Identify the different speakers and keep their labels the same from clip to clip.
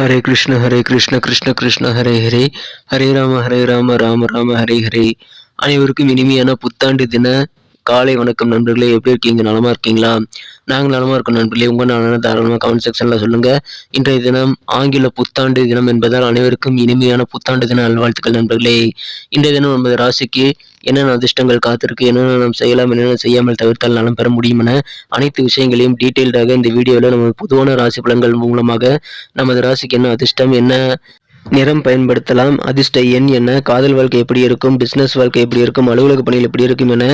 Speaker 1: ஹரே கிருஷ்ண ஹரே கிருஷ்ண கிருஷ்ண கிருஷ்ண ஹரே ஹரே ஹரே ராம ஹரே ராம ராம ராம ஹரே ஹரே அனைவருக்கும் இனிமையான புத்தாண்டு தின காலை வணக்கம் நண்பர்களே எப்படி இருக்கீங்க? நலமா இருக்கீங்களா? நாங்கள் நலமா இருக்கோம் நண்பர்களே. உங்கள் நலன தாராளமாக கமெண்ட் செக்ஷனில் சொல்லுங்கள் இன்றைய தினம் ஆங்கில புத்தாண்டு தினம் என்பதால் அனைவருக்கும் இனிமையான புத்தாண்டு தின நல்வாழ்த்துக்கள் நண்பர்களே. இன்றைய தினம் நமது ராசிக்கு என்னென்ன அதிர்ஷ்டங்கள் காத்திருக்கு என்னென்ன நாம் செய்யலாம் என்னென்ன செய்யாமல் தவிர்த்தால் நலம் பெற முடியும் என அனைத்து விஷயங்களையும் டீட்டெயில்டாக இந்த வீடியோவில் நமது பொதுவான ராசி பலன்கள் மூலமாக நமது ராசிக்கு என்ன அதிர்ஷ்டம் என்ன நிறம் பயன்படுத்தலாம். அதிர்ஷ்ட எண் என்ன? காதல் வாழ்க்கை எப்படி இருக்கும்? பிஸ்னஸ் வாழ்க்கை எப்படி இருக்கும்? அலுவலக பணிகள் எப்படி இருக்கும் என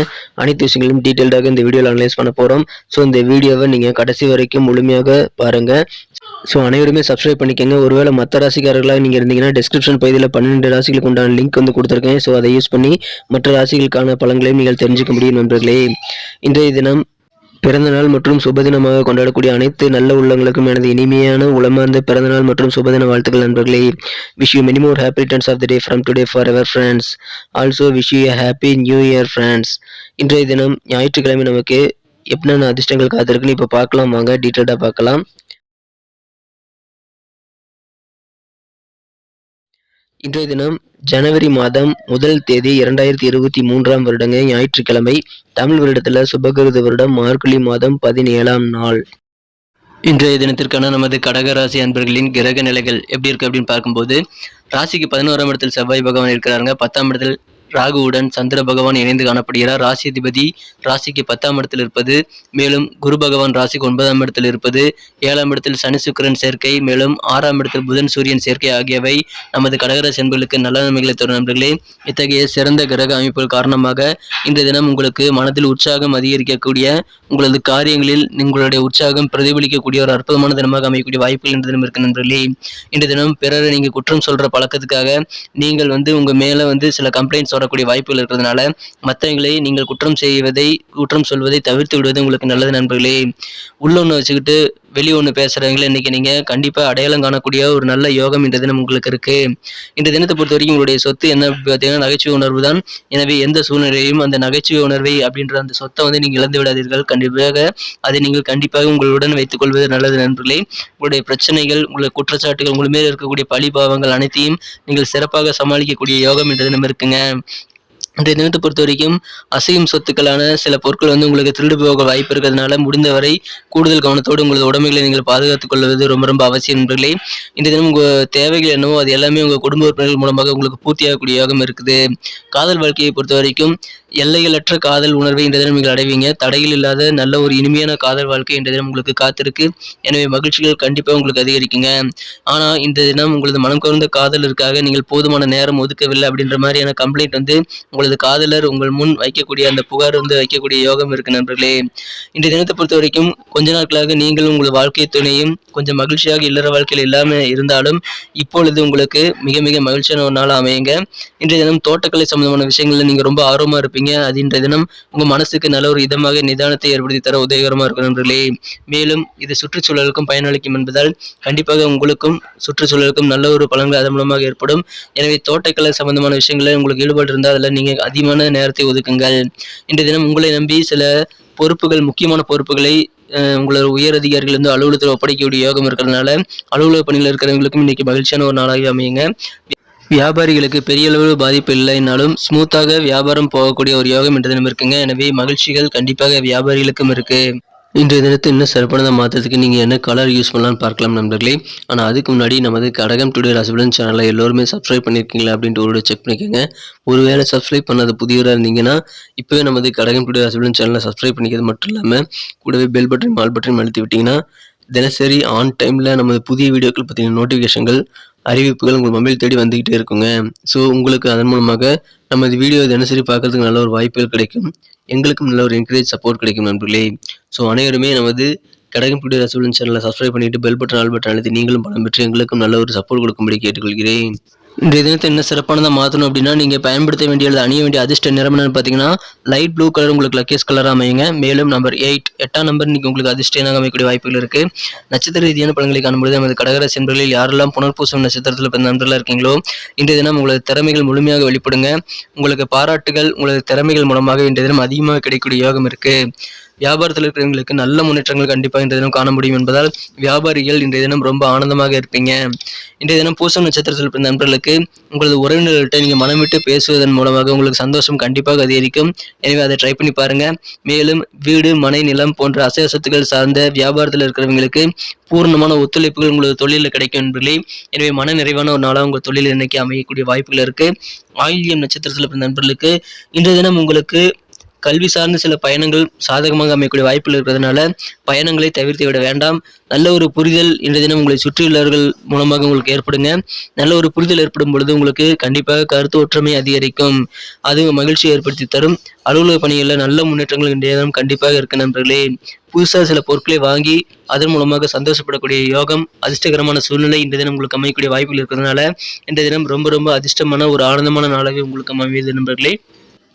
Speaker 1: அனைத்து விஷயங்களையும் டீட்டெயில்டாக இந்த வீடியோவில் அனலைஸ் பண்ண போகிறோம் ஸோ இந்த வீடியோவை நீங்கள் கடைசி வரைக்கும் முழுமையாக பாருங்கள் ஸோ அனைவருமே சப்ஸ்கிரைப் பண்ணிக்கோங்க. ஒருவேளை மற்ற ராசிக்காரர்களாக நீங்கள் இருந்தீங்கன்னா டிஸ்கிரிப்ஷன் பகுதியில் பன்னெண்டு ராசிகளுக்கு உண்டான லிங்க் வந்து கொடுத்துருக்கேன். ஸோ அதை யூஸ் பண்ணி மற்ற ராசிகளுக்கான பலன்களையும் நீங்கள் தெரிஞ்சுக்க முடியும் நண்பர்களே. இன்றைய தினம் பிறந்தநாள் மற்றும் சுபதினமாக கொண்டாடக்கூடிய அனைத்து நல்ல உள்ளங்களுக்கும் எனது இனிமையான உளமார்ந்த பிறந்தநாள் மற்றும் சுபதின வாழ்த்துக்கள் நண்பர்களே. Wish you many more happy returns of the day from today forever friends also wish you happy new year friends இன்றைய தினம் ஞாயிற்றுக்கிழமை நமக்கு எப்படின்னா அதிர்ஷ்டங்கள் காத்திருக்குன்னு இப்போ பார்க்கலாம். வாங்க டீட்டெயிலாக பார்க்கலாம். இன்றைய தினம் ஜனவரி மாதம் முதல் தேதி இரண்டாயிரத்தி இருபத்தி மூன்றாம் வருடங்க ஞாயிற்றுக்கிழமை தமிழ் வருடத்தில் சுபகிருத வருடம் மார்கழி மாதம் பதினேழாம் நாள். இன்றைய தினத்திற்கான நமது கடக ராசி அன்பர்களின் கிரக நிலைகள் எப்படி இருக்கு அப்படின்னு பார்க்கும்போது ராசிக்கு பதினோராம் இடத்தில் செவ்வாய் பகவான் இருக்கிறாருங்க. பத்தாம் இடத்தில் ராகுவுடன் சந்திர பகவான் இணைந்து காணப்படுகிறார். ராசி அதிபதி ராசிக்கு பத்தாம் இடத்தில் இருப்பது மேலும் குரு பகவான் ராசிக்கு ஒன்பதாம் இடத்தில் இருப்பது ஏழாம் இடத்தில் சனி சுக்கிரன் சேர்க்கை மேலும் ஆறாம் இடத்தில் புதன் சூரியன் சேர்க்கை ஆகியவை நமது கடகராசி என்பர்களுக்கு நல்ல நன்மைகளை தரும் நண்பர்களே. இத்தகைய சிறந்த கிரக அமைப்புகள் காரணமாக இந்த தினம் உங்களுக்கு மனதில் உற்சாகம் அதிகரிக்கக்கூடிய உங்களது காரியங்களில் உங்களுடைய உற்சாகம் பிரதிபலிக்கக்கூடிய ஒரு அற்புதமான தினமாக அமையக்கூடிய வாய்ப்புகள் இந்த தினம் இருக்கு நண்பர்களே. இந்த தினம் பிறரை நீங்கள் குற்றம் சொல்ற பழக்கத்துக்காக நீங்கள் வந்து உங்க மேல வந்து சில கம்ப்ளைண்ட்ஸ் வரக்கூடிய வாய்ப்புகள் இருக்கிறதுனால மற்றவங்களை நீங்கள் குற்றம் செய்வதை குற்றம் சொல்வதை தவிர்த்து விடுவது உங்களுக்கு நல்லது நண்பர்களே. உள்ளொன்று வச்சுக்கிட்டு வெளி ஒன்று பேசுகிறவங்கள இன்றைக்கி நீங்கள் கண்டிப்பாக அடையாளம் காணக்கூடிய ஒரு நல்ல யோகம் இந்த தினம் உங்களுக்கு இருக்குது இந்த தினத்தை பொறுத்த வரைக்கும் உங்களுடைய சொத்து என்ன? பார்த்தீங்கன்னா நகைச்சுவை உணர்வு தான். எனவே எந்த சூழ்நிலையும் அந்த நகைச்சுவை உணர்வை அப்படின்ற அந்த சொத்தை வந்து நீங்கள் இழந்து விடாதீர்கள். கண்டிப்பாக அதை நீங்கள் கண்டிப்பாக உங்களுடன் வைத்துக் கொள்வது நல்லது நண்பர்களே. உங்களுடைய பிரச்சனைகள் உங்களுடைய குற்றச்சாட்டுகள் உங்கள் மேல் இருக்கக்கூடிய பழிபாவங்கள் அனைத்தையும் நீங்கள் சிறப்பாக சமாளிக்கக்கூடிய யோகம் இந்த தினம் இருக்குங்க. இன்றைய தினத்தை பொறுத்த வரைக்கும் அசையும் சொத்துக்களான சில பொருட்கள் வந்து உங்களுக்கு திருடு போக வாய்ப்பு இருக்கிறதுனால முடிந்தவரை கூடுதல் கவனத்தோடு உங்களது உடமைகளை நீங்கள் பாதுகாத்துக் கொள்வது ரொம்ப ரொம்ப அவசியம் நண்பர்களே. இந்த தினம் உங்கள் தேவைகள் என்னவோ அது எல்லாமே உங்கள் குடும்ப உறுப்பினர்கள் மூலமாக உங்களுக்கு பூர்த்தியாகக்கூடிய யோகம் இருக்குது. காதல் வாழ்க்கையை பொறுத்த வரைக்கும் எல்லைகளற்ற காதல் உணர்வை இந்த தினம் நீங்கள் அடைவீங்க. தடையில் இல்லாத நல்ல ஒரு இனிமையான காதல் வாழ்க்கை இந்த தினம் உங்களுக்கு காத்திருக்கு. எனவே மகிழ்ச்சிகள் கண்டிப்பாக உங்களுக்கு அதிகரிக்குங்க. ஆனால் இந்த தினம் உங்களது மனம் கவர்ந்த காதலருக்காக நீங்கள் போதுமான நேரம் ஒதுக்கவில்லை அப்படின்ற மாதிரியான கம்ப்ளைண்ட் வந்து உங்களது காதலர் உங்கள் முன் வைக்கக்கூடிய அந்த புகார் வந்து வைக்கக்கூடிய யோகம் இருக்கு நண்பர்களே. இந்த தினத்தை பொறுத்த வரைக்கும் கொஞ்ச நாட்களாக நீங்களும் உங்கள் வாழ்க்கை துணையும் கொஞ்சம் மகிழ்ச்சியாக இல்லற வாழ்க்கையில் இல்லாமல் இருந்தாலும் இப்பொழுது உங்களுக்கு மிக மிக மகிழ்ச்சியான ஒரு நாள் அமையுங்க. இன்றைய தினம் தோட்டக்கலை சம்பந்தமான விஷயங்களில் நீங்க ரொம்ப ஆர்வமா இருப்பீங்க. அது இன்றைய தினம் உங்கள் மனசுக்கு நல்ல ஒரு இதமாக நிதானத்தை ஏற்படுத்தி தர உதவிகரமா இருக்கும் நண்பர்களே. மேலும் இது சுற்றுச்சூழலுக்கும் பயனளிக்கும் என்பதால் கண்டிப்பாக உங்களுக்கும் சுற்றுச்சூழலுக்கும் நல்ல ஒரு பலன்கள் அதன் மூலமாக ஏற்படும். எனவே தோட்டக்கலை சம்பந்தமான விஷயங்களில் உங்களுக்கு ஈடுபாடு இருந்தால் அதில் நீங்கள் அதிகமான நேரத்தை ஒதுக்குங்கள். இன்றைய தினம் உங்களை நம்பி சில பொறுப்புகள் முக்கியமான பொறுப்புகளை உங்களோட உயர் அதிகாரிகள் வந்து அலுவலகத்தில் ஒப்படைக்கக்கூடிய யோகம் இருக்கிறதுனால அலுவலக பணியில் இருக்கிறவங்களுக்கும் இன்னைக்கு மகிழ்ச்சியான ஒரு நாளாக அமையுங்க. வியாபாரிகளுக்கு பெரிய அளவு பாதிப்பு இல்லைனாலும் ஸ்மூத்தாக வியாபாரம் போகக்கூடிய ஒரு யோகம் என்ற தினம் இருக்குங்க. எனவே மகிழ்ச்சிகள் கண்டிப்பாக வியாபாரிகளுக்கும் இருக்கு. இன்றைய தினத்தை இன்னும் சிறப்பானதை மாற்றத்துக்கு நீங்கள் என்ன கலர் யூஸ் பண்ணலாம்னு பார்க்கலாம் நண்பர்களே. ஆனால் அதுக்கு முன்னாடி நமது கடகம் டுடே ராசிபலன் சேனலை எல்லோருமே சப்ஸ்கிரைப் பண்ணியிருக்கீங்களா அப்படின்ட்டு ஒரு செக் பண்ணிக்கோங்க. ஒருவேளை சப்ஸ்கிரைப் பண்ணாத புதியவராக இருந்தீங்கன்னா இப்போவே நமது கடகம் டுடே ராசிபலன் சேனலை சப்ஸ்கிரைப் பண்ணிக்கிறது மட்டும் இல்லாமல் கூடவே பெல் பட்டன் மால் பட்டன் அழுத்தி விட்டிங்கன்னா தினசரி ஆன் டைமில் நமது புதிய வீடியோக்கள் பற்றின நோட்டிஃபிகேஷன்கள் அறிவிப்புகள் உங்கள் மொபைல் தேடி வந்துக்கிட்டே இருக்குங்க. ஸோ உங்களுக்கு அதன் மூலமாக நமது வீடியோ தினசரி பார்க்கறதுக்கு நல்ல ஒரு வாய்ப்புகள் கிடைக்கும். எங்களுக்கும் நல்ல ஒரு என்கரேஜ் சப்போர்ட் கிடைக்கும் நண்பர்களே. ஸோ அனைவருமே நமது கடகம் பிடி ரசூலன் சேனலை சப்ஸ்கிரைப் பண்ணிட்டு பெல் பட்டன் ஆல் பட்டன் அழுத்தி நீங்களும் பணம் பெற்று எங்களுக்கும் நல்ல ஒரு சப்போர்ட் கொடுக்கும்படி கேட்டுக்கொள்கிறேன். இன்றைய தினத்தை என்ன சிறப்பானதாக மாற்றணும் அப்படின்னா நீங்கள் பயன்படுத்த வேண்டிய அல்லது அணிய வேண்டிய அதிர்ஷ்ட நிறம் என்னன்னு பார்த்தீங்கன்னா லைட் ப்ளூ கலர் உங்களுக்கு லக்கேஸ் கலராக அமையுங்க. மேலும் நம்பர் எயிட் எட்டாம் நம்பர் இன்றைக்கி உங்களுக்கு அதிர்ஷ்டமாக அமைக்கக்கூடிய வாய்ப்புகள் இருக்குது நட்சத்திர ரீதியான பலன்களை காணும்பொழுது நமது கடகராசி என்பர்களில் யாரெல்லாம் புனர்பூசம் நட்சத்திரத்தில் பிறந்த நண்பர்களாக இருக்கீங்களோ இன்றைய தினம் உங்களது திறமைகள் முழுமையாக வெளிப்படுங்க. உங்களுக்கு பாராட்டுகள் உங்களது திறமைகள் மூலமாக இன்றைய தினம் அதிகமாக கிடைக்கக்கூடிய யோகம் இருக்குது வியாபாரத்தில் இருக்கிறவங்களுக்கு நல்ல முன்னேற்றங்கள் கண்டிப்பாக இன்றைய தினம் காண முடியும் என்பதால் வியாபாரிகள் இன்றைய தினம் ரொம்ப ஆனந்தமாக இருப்பீங்க. இன்றைய தினம் பூசம் நட்சத்திரத்தில் பிறந்த நண்பர்களுக்கு உங்களது உறவினர்கள்ட்ட நீங்கள் மனம் விட்டு பேசுவதன் மூலமாக உங்களுக்கு சந்தோஷம் கண்டிப்பாக அதிகரிக்கும். எனவே அதை ட்ரை பண்ணி பாருங்க. மேலும் வீடு மனை நிலம் போன்ற அசைய சொத்துக்கள் சார்ந்த வியாபாரத்தில் இருக்கிறவங்களுக்கு பூர்ணமான ஒத்துழைப்புகள் உங்களது தொழிலில் கிடைக்கும் என்பதிலே. எனவே மன நிறைவான ஒரு நாளாக உங்கள் தொழில் இன்னைக்கு அமையக்கூடிய வாய்ப்புகள் இருக்குது ஆயில்யம் நட்சத்திரத்தில் பிறந்த நண்பர்களுக்கு இன்றைய தினம் உங்களுக்கு கல்வி சார்ந்த சில பயணங்கள் சாதகமாக அமையக்கூடிய வாய்ப்புகள் இருக்கிறதுனால பயணங்களை தவிர்த்து விட வேண்டாம். நல்ல ஒரு புரிதல் இன்றைய தினம் உங்களை சுற்றியுள்ளவர்கள் மூலமாக உங்களுக்கு ஏற்படுங்க. நல்ல ஒரு புரிதல் ஏற்படும் பொழுது உங்களுக்கு கண்டிப்பாக கருத்து ஒற்றுமை அதிகரிக்கும். அது மகிழ்ச்சியை ஏற்படுத்தி தரும். அலுவலக பணிகளில் நல்ல முன்னேற்றங்கள் இன்றைய தினம் கண்டிப்பாக இருக்கு நண்பர்களே. புதுசாக சில பொருட்களை வாங்கி அதன் மூலமாக சந்தோஷப்படக்கூடிய யோகம் அதிர்ஷ்டகரமான சூழ்நிலை இந்த தினம் உங்களுக்கு அமையக்கூடிய வாய்ப்புகள் இருக்கிறதுனால இந்த தினம் ரொம்ப ரொம்ப அதிர்ஷ்டமான ஒரு ஆனந்தமான நாளாகவே உங்களுக்கு அமையுது நண்பர்களே.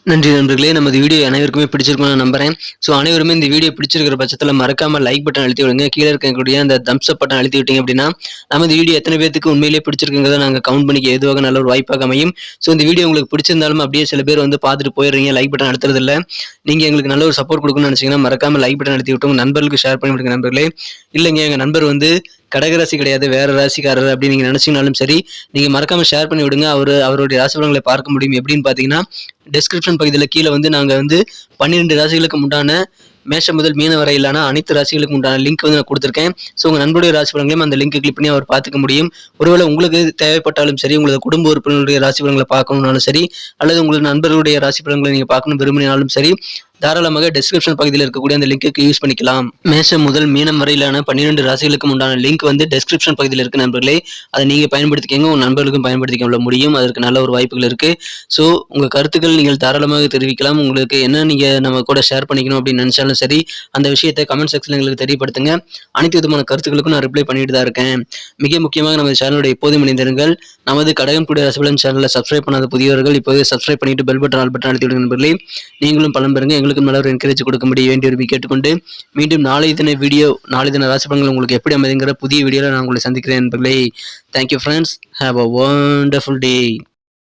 Speaker 1: நன்றி நண்பர்களே. நமது வீடியோ அனைவருக்குமே பிடிச்சிருக்கும்னு நான் நம்புறேன். ஸோ அனைவருமே இந்த வீடியோ பிடிச்சிருக்கிற பட்சத்தில் மறக்காம லைக் பட்டன் அழுத்தி விடுங்க. கீழே இருக்கக்கூடிய அந்த தம்ஸ் அப் பட்டன் அழுத்தி விட்டீங்க அப்படின்னா நமது வீடியோ எத்தனை பேருக்கு உண்மையிலேயே பிடிச்சிருக்குங்கிறத நாங்கள் கவுண்ட் பண்ணிக்க எதுவாக நல்ல ஒரு வாய்ப்பாக அமையும். ஸோ இந்த வீடியோ உங்களுக்கு பிடிச்சிருந்தாலும் அப்படியே சில பேர் வந்து பார்த்துட்டு போயிடுறீங்க. லைக் பட்டன் அழுத்துறது இல்லை நீங்கள் எங்களுக்கு நல்ல ஒரு சப்போர்ட் கொடுக்கணும்னு நினச்சிங்கன்னா மறக்காம லைக் பட்டன் அழுத்தி விட்டு உங்கள் நண்பர்களுக்கு ஷேர் பண்ணி விடுங்க நண்பர்களே. இல்லைங்க எங்கள் நண்பர் வந்து கடகராசி கிடையாது வேற ராசிக்காரர் அப்படின்னு நீங்க நினைச்சீங்கனாலும் சரி நீங்க மறக்காம ஷேர் பண்ணி விடுங்க. அவர் அவருடைய ராசிபலங்களை பார்க்க முடியும். எப்படின்னு பாத்தீங்கன்னா டிஸ்கிரிப்ஷன் பகுதியில் கீழே வந்து நாங்க வந்து பன்னிரெண்டு ராசிகளுக்கு உண்டான மேஷம் முதல் மீன வரையிலான அனைத்து ராசிகளுக்கு உண்டான லிங்க் வந்து நான் கொடுத்துருக்கேன். ஸோ உங்கள் நண்பருடைய ராசி பலங்களையும் அந்த லிங்க் கிளிக் பண்ணி அவர் பார்த்துக்க முடியும். ஒருவேளை உங்களுக்கு தேவைப்பட்டாலும் சரி உங்களது குடும்ப உறுப்பினருடைய ராசி பலங்களை பார்க்கணும்னாலும் சரி அல்லது உங்களது நண்பர்களுடைய ராசி பலங்களை நீங்கள் பார்க்கணும் விரும்பினாலும் சரி தாராளமாக டிஸ்கிரிப்ஷன் பகுதியில் இருக்கக்கூடிய அந்த லிங்க்கு யூஸ் பண்ணிக்கலாம். மேஷம் முதல் மீனம் வரையிலான பன்னிரெண்டு ராசிகளுக்கு உண்டான லிங்க் வந்து டிஸ்கிரிப்ஷன் பகுதியில் இருக்க நண்பர்களே. அதை நீங்க பயன்படுத்திக்கங்க உங்க நண்பர்களுக்கும் பயன்படுத்திக்க முடியும். அதற்கு நல்ல ஒரு வாய்ப்புகள் இருக்கு. ஸோ உங்க கருத்துக்கள் நீங்கள் தாராளமாக தெரிவிக்கலாம். உங்களுக்கு என்ன நீங்க நம்ம கூட ஷேர் பண்ணிக்கணும் அப்படின்னு நினைச்சாலும் சரி அந்த விஷயத்தை கமெண்ட் செக்ஷன் எங்களுக்கு தெரியப்படுத்துங்க. அனைத்து விதமான கருத்துக்களுக்கும் நான் ரிப்ளை பண்ணிட்டு தான் இருக்கேன். மிக முக்கியமாக நமது சேனலுடைய எப்போதும் இணைந்திருங்கள். நமது கடகம் கூடிய ரசபலன் சேனலை சப்ஸ்கிரைப் பண்ணாத புதியவர்கள் இப்போதே சப்ஸ்கிரைப் பண்ணிட்டு பெல் பட்டன் ஆல் பட்டன் அழுத்தி விடுங்க நண்பர்களே. நீங்களும் பலன் பெறுங்க. எங்களுக்கு மேலே ஒரு என்கரேஜ் கொடுக்கும்படி வேண்டிய விரும்பி கேட்டுக்கொண்டு மீண்டும் நாளை தின வீடியோ நாளை தின ராசிபலங்கள் உங்களுக்கு எப்படி அமைதுங்கிற புதிய வீடியோவில் நான் உங்களை சந்திக்கிறேன் நண்பர்களே thank you friends have a wonderful day